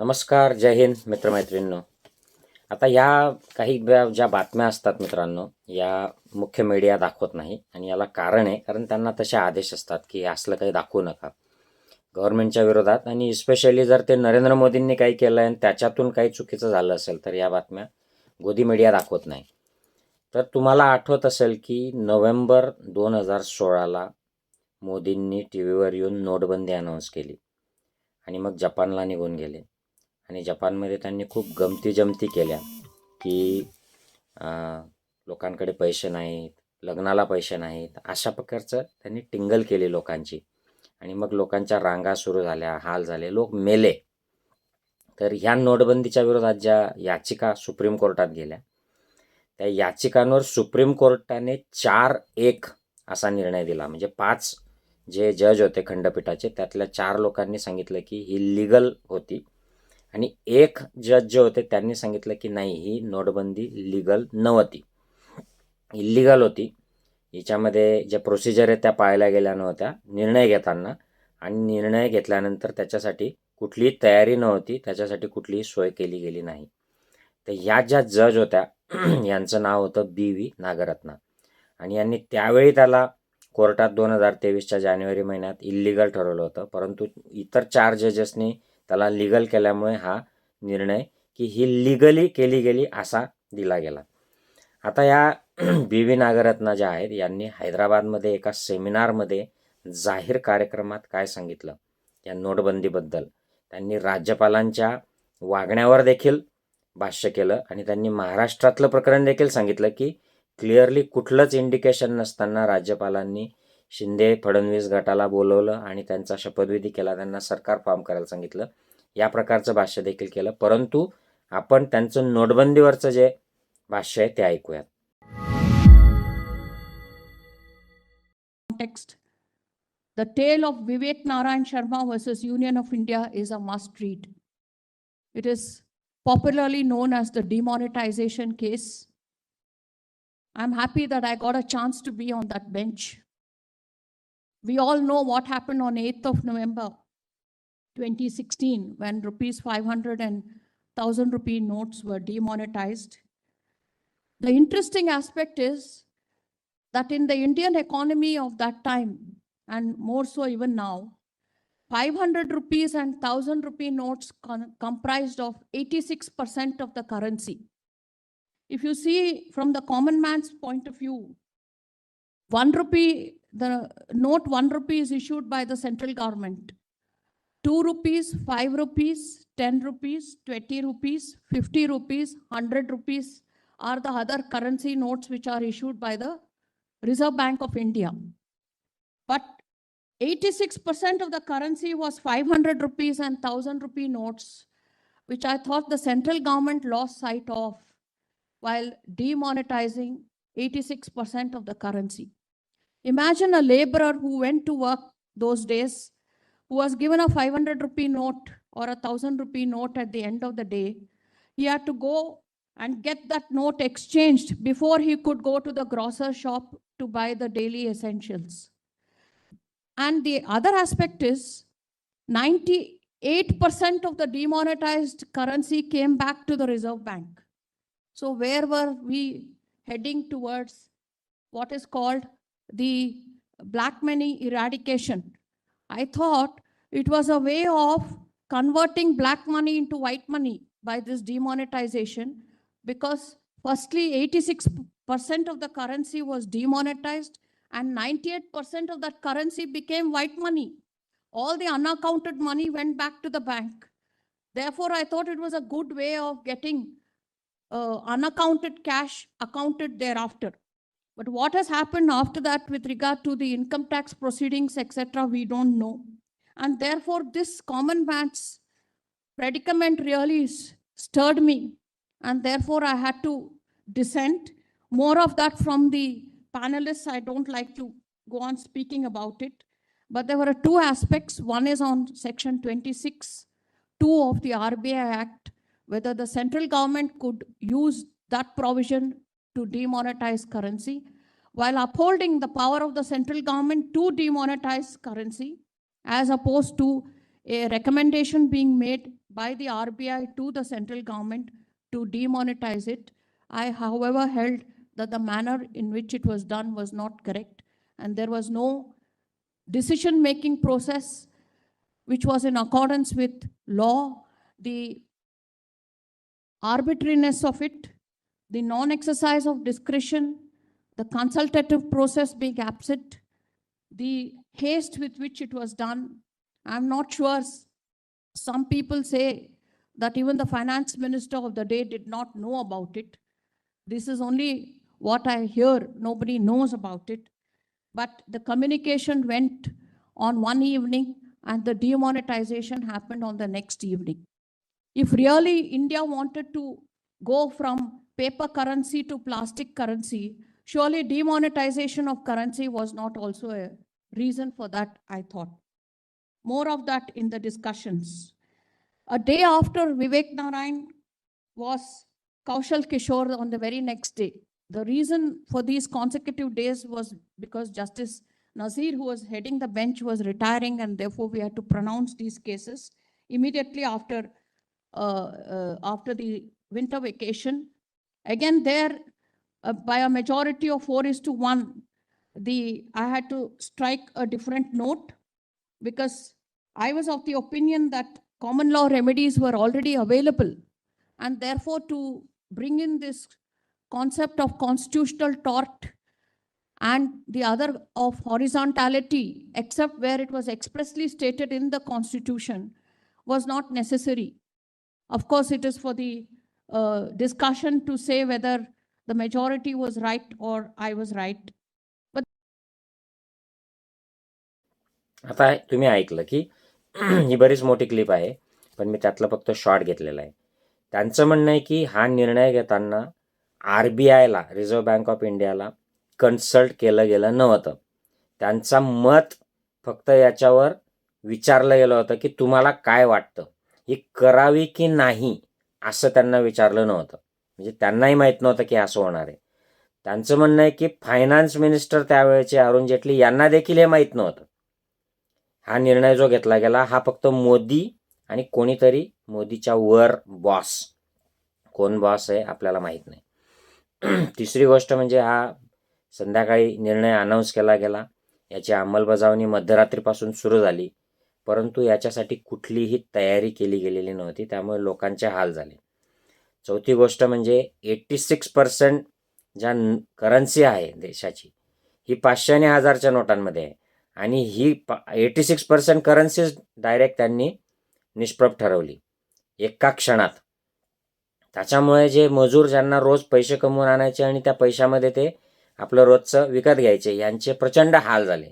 नमस्कार जय हिंद मित्रमैत्रिणींनो. आता या काही ज्या बातम्या असतात मित्रांनो या मुख्य मीडिया दाखवत नाही आणि याला कारण आहे कारण त्यांना तसे आदेश असतात की असलं काही दाखवू नका. गव्हर्नमेंटच्या विरोधात आणि स्पेशली जर ते नरेंद्र मोदींनी काही केलं आहे आणि त्याच्यातून काही चुकीचं झालं असेल तर या बातम्या गोदी मीडिया दाखवत नाही. तर तुम्हाला आठवत असेल की नोव्हेंबर दोन हजार सोळाला मोदींनी टी व्हीवर येऊन नोटबंदी अनाऊन्स केली आणि मग जपानला निघून गेले. आणि जपानमध्ये त्यांनी खूप गमती जमती केल्या की लोकांकडे पैसे नाहीत लग्नाला पैसे नाहीत अशा प्रकारचं त्यांनी टिंगल केली लोकांची. आणि मग लोकांच्या रांगा सुरू झाल्या हाल झाले लोक मेले. तर ह्या नोटबंदीच्या विरोधात ज्या याचिका सुप्रीम कोर्टात गेल्या त्या याचिकांवर सुप्रीम कोर्टाने चार एक असा निर्णय दिला. म्हणजे पाच जे जज होते खंडपीठाचे त्यातल्या चार लोकांनी सांगितलं की ही लिगल होती. आणि एक जज जे होते त्यांनी सांगितलं की नाही ही नोटबंदी लिगल नव्हती. इल्लिगल होती. हिच्यामध्ये ज्या प्रोसिजर आहेत त्या पाळल्या गेल्या नव्हत्या निर्णय घेताना. आणि निर्णय घेतल्यानंतर त्याच्यासाठी कुठलीही तयारी नव्हती त्याच्यासाठी कुठलीही सोय केली गेली नाही. तर ह्या ज्या जज होत्या यांचं नाव होतं बी व्ही नागरत्ना. आणि यांनी त्यावेळी त्याला कोर्टात दोन हजार तेवीसच्या जानेवारी महिन्यात इल्लिगल ठरवलं होतं. परंतु इतर चार जजेसनी त्याला लिगल केल्यामुळे हा निर्णय की ही लिगली केली गेली असा दिला गेला. आता या बी व्ही नागरत्ना ज्या आहेत यांनी हैदराबादमध्ये एका सेमिनारमध्ये जाहीर कार्यक्रमात काय सांगितलं? या नोटबंदीबद्दल. त्यांनी राज्यपालांच्या वागण्यावर देखील भाष्य केलं आणि त्यांनी महाराष्ट्रातलं प्रकरण देखील सांगितलं की क्लिअरली कुठलंच इंडिकेशन नसताना राज्यपालांनी शिंदे फडणवीस गटाला बोलवलं आणि त्यांचा शपथविधी केला. त्यांना सरकार फॉर्म करायला सांगितलं. या प्रकारचं भाष्य देखील केलं. परंतु आपण त्यांचं नोटबंदीवरचं जे भाष्य आहे ते ऐकूयात. Text the tale of Vivek Narayan Sharma versus union of India is a must read it is popularly known as the demonetisation case I am happy that I got a chance to be on that bench We all know what happened on 8th of November 2016 when rupees 500 and 1000 rupee notes were demonetized. The interesting aspect is that in the Indian economy of that time, and more so even now, 500 rupees and 1000 rupee notes comprised of 86% of the currency. If you see from the common man's point of view, one rupee, the note one rupee is issued by the central government. Two rupees, five rupees, 10 rupees, 20 rupees, 50 rupees, 100 rupees are the other currency notes which are issued by the Reserve Bank of India. But 86% of the currency was 500 rupees and 1000 rupee notes, which I thought the central government lost sight of while demonetizing 86% of the currency. Imagine a laborer who went to work those days, who was given a 500 rupee note or a 1000 rupee note at the end of the day. He had to go and get that note exchanged before he could go to the grocer shop to buy the daily essentials. And the other aspect is 98% of the demonetized currency came back to the Reserve Bank. So, where were we heading towards what is called the black money eradication? I thought it was a way of converting black money into white money by this demonetization because firstly 86% of the currency was demonetized and 98% of that currency became white money. All the unaccounted money went back to the bank. Therefore i thought it was a good way of getting uh, unaccounted cash accounted thereafter but what has happened after that with regard to the income tax proceedings etc we don't know and therefore this common man's predicament really stirred me and therefore I had to dissent. More of that from the panelists. I don't like to go on speaking about it. But there were two aspects. One is on section 26, 2 of the RBI Act, whether the central government could use that provision to demonetize currency while upholding the power of the central government to demonetize currency as opposed to a recommendation being made by the RBI to the central government to demonetize it. I, however, held that the manner in which it was done was not correct, and there was no decision-making process which was in accordance with law, the arbitrariness of it, the non-exercise of discretion, the consultative process being absent, the haste with which it was done. I'm not sure. Some people say that even the finance minister of the day did not know about it. This is only what I hear. Nobody knows about it. But the communication went on one evening and the demonetization happened on the next evening. If really India wanted to go from paper currency to plastic currency, surely demonetization of currency was not also a reason for that, I thought. More of that in the discussions. A day after Vivek Narayan was Kaushal Kishore on the very next day. The reason for these consecutive days was because Justice Nazir, who was heading the bench, was retiring, and therefore we had to pronounce these cases immediately after uh, uh, after the winter vacation. Again, there, uh, by a majority of four is to one, the, I had to strike a different note because I was of the opinion that common law remedies were already available. And therefore, to bring in this concept of constitutional tort and the other of horizontality, except where it was expressly stated in the constitution, was not necessary. Of course, it is for the uh, discussion to say whether the majority was right or I was right. आता तुम्ही ऐकलं की ही बरीच मोठी clip आहे पण मी त्यातलं फक्त शॉर्ट घेतलेला आहे. त्यांचं म्हणणं आहे की हा निर्णय घेताना आर बी आयला रिझर्व्ह बँक ऑफ इंडियाला कन्सल्ट केलं गेलं नव्हतं. त्यांचा मत फक्त याच्यावर विचारलं गेलं होतं की तुम्हाला काय वाटतं? ही करावी की नाही? असं त्यांना विचारलं नव्हतं. म्हणजे त्यांनाही माहीत नव्हतं की असं होणार आहे. त्यांचं म्हणणं आहे की फायनान्स मिनिस्टर त्यावेळेचे अरुण जेटली यांना देखील हे माहीत नव्हतं. हा निर्णय जो घेतला गेला हा फक्त मोदी आणि कोणीतरी मोदीच्या वर बॉस कोण बॉस आहे आपल्याला माहीत नाही. तिसरी गोष्ट म्हणजे हा संध्याकाळी निर्णय अनाऊन्स केला गेला. याची अंमलबजावणी मध्यरात्रीपासून सुरू झाली. परंतु याच्यासाठी कुठलीही तयारी केली गेलेली नव्हती त्यामुळे लोकांचे हाल झाले. चौथी गोष्ट म्हणजे एट्टी सिक्स पर्सेंट ज्या करन्सी आहे देशाची ही पाचशे आणि हजारच्या नोटांमध्ये आहे. आणि ही पा eighty six percent currencies direct त्यांनी निष्प्रभ ठरवली एका क्षणात. त्याच्यामुळे जे मजूर ज्यांना रोज पैसे कमवून आणायचे आणि त्या पैशामध्ये ते आपलं रोजचं विकत घ्यायचे यांचे प्रचंड हाल झाले.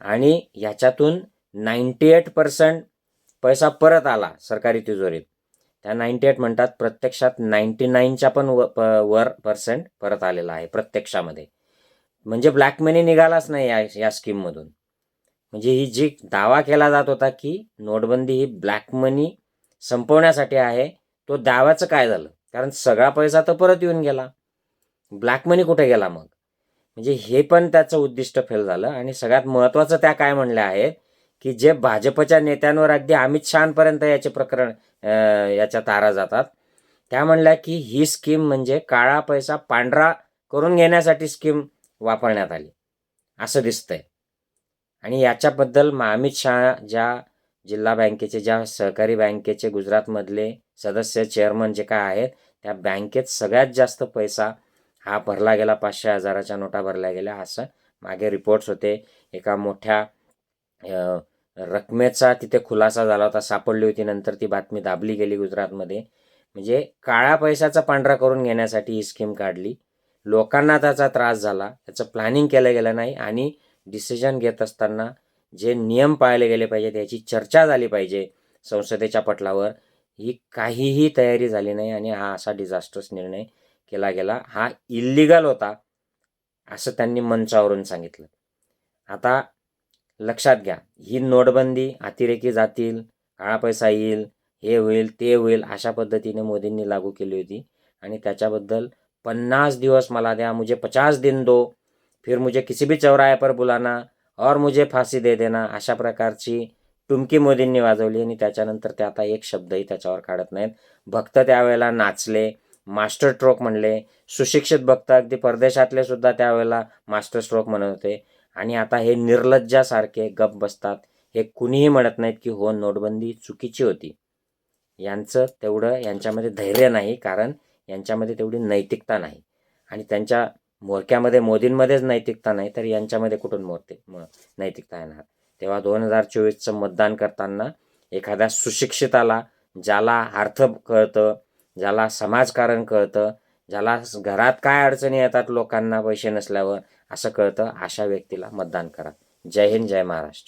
आणि याच्यातून नाईन्टी एट पर्सेंट पैसा परत आला सरकारी तिजोरीत. त्या नाईन्टी एट म्हणतात प्रत्यक्षात नाईन्टी नाईनच्या पण व प वर पर्सेंट परत आलेला आहे प्रत्यक्षामध्ये. म्हणजे ब्लॅक मनी निघालाच नाही या या स्कीममधून. म्हणजे ही जी दावा केला जात होता की नोटबंदी ही ब्लॅक मनी संपवण्यासाठी आहे तो दाव्याचं काय झालं? कारण सगळा पैसा तर परत येऊन गेला. ब्लॅक मनी कुठे गेला मग? म्हणजे हे पण त्याचं उद्दिष्ट फेल झालं आणि सगळ्यात महत्त्वाचं त्या काय म्हणल्या आहेत? की जे भाजपच्या नेत्यांवर अगदी अमित शहापर्यंत याचे प्रकरण याच्या तारा जातात. त्या म्हणल्या की ही स्कीम म्हणजे काळा पैसा पांढरा करून घेण्यासाठी स्कीम वापरण्यात आली. असं दिसतंय. आणि याच्याबद्दल मग अमित शहा ज्या जिल्हा बँकेचे ज्या सहकारी बँकेचे गुजरातमधले सदस्य चेअरमन जे काय आहेत त्या बँकेत सगळ्यात जास्त पैसा हा भरला गेला पाचशे हजाराच्या नोटा भरल्या गेल्या असं मागे रिपोर्ट्स होते. एका मोठ्या रकमेचा तिथे खुलासा झाला होता सापडली होती नंतर ती बातमी दाबली गेली गुजरातमध्ये. म्हणजे काळा पैशाचा पांढरा करून घेण्यासाठी ही स्कीम काढली. लोकांना त्याचा त्रास झाला. त्याचं प्लॅनिंग केलं गेलं नाही आणि डिसिजन घेत असताना जे नियम पाळले गेले पाहिजेत याची चर्चा झाली पाहिजे संसदेच्या पटलावर. ही काहीही तयारी झाली नाही आणि हा असा डिझास्टर्स निर्णय केला गेला. हा इल्लिगल होता असं त्यांनी मंचावरून सांगितलं. आता लक्षात घ्या. ही नोटबंदी अतिरेकी जातील काळा पैसा येईल हे होईल ते होईल अशा पद्धतीने मोदींनी लागू केली होती. आणि त्याच्याबद्दल पन्नास दिवस मला द्या मुझे पचास दिन दो फिर मुझे किसी भी चौराहे पर बुलाना और मुझे फाशी दे देना अशा प्रकारची टुमकी मोदींनी वाजवली आणि त्याच्यानंतर ते आता एक शब्दही त्याच्यावर काढत नाहीत. भक्त त्यावेळेला नाचले मास्टर स्ट्रोक म्हणले. सुशिक्षित भक्त अगदी परदेशातले सुद्धा त्यावेळेला मास्टर स्ट्रोक म्हणत होते. आणि आता हे निर्लज्जासारखे गप बसतात. हे कुणीही म्हणत नाहीत की हो नोटबंदी चुकीची होती. यांचं तेवढं यांच्यामध्ये धैर्य नाही कारण यांच्यामध्ये तेवढी नैतिकता नाही. आणि त्यांच्या मोरक्यामध्ये मोदींमध्येच नैतिकता नाही तर यांच्यामध्ये कुठून मोरते म नैतिकता येणार? तेव्हा दोन हजार चोवीसचं मतदान करताना एखाद्या सुशिक्षिताला ज्याला अर्थ कळतं ज्याला समाजकारण कळतं ज्याला घरात काय अडचणी येतात लोकांना पैसे नसल्यावर असं कळतं अशा व्यक्तीला मतदान करा. जय हिंद जय महाराष्ट्र.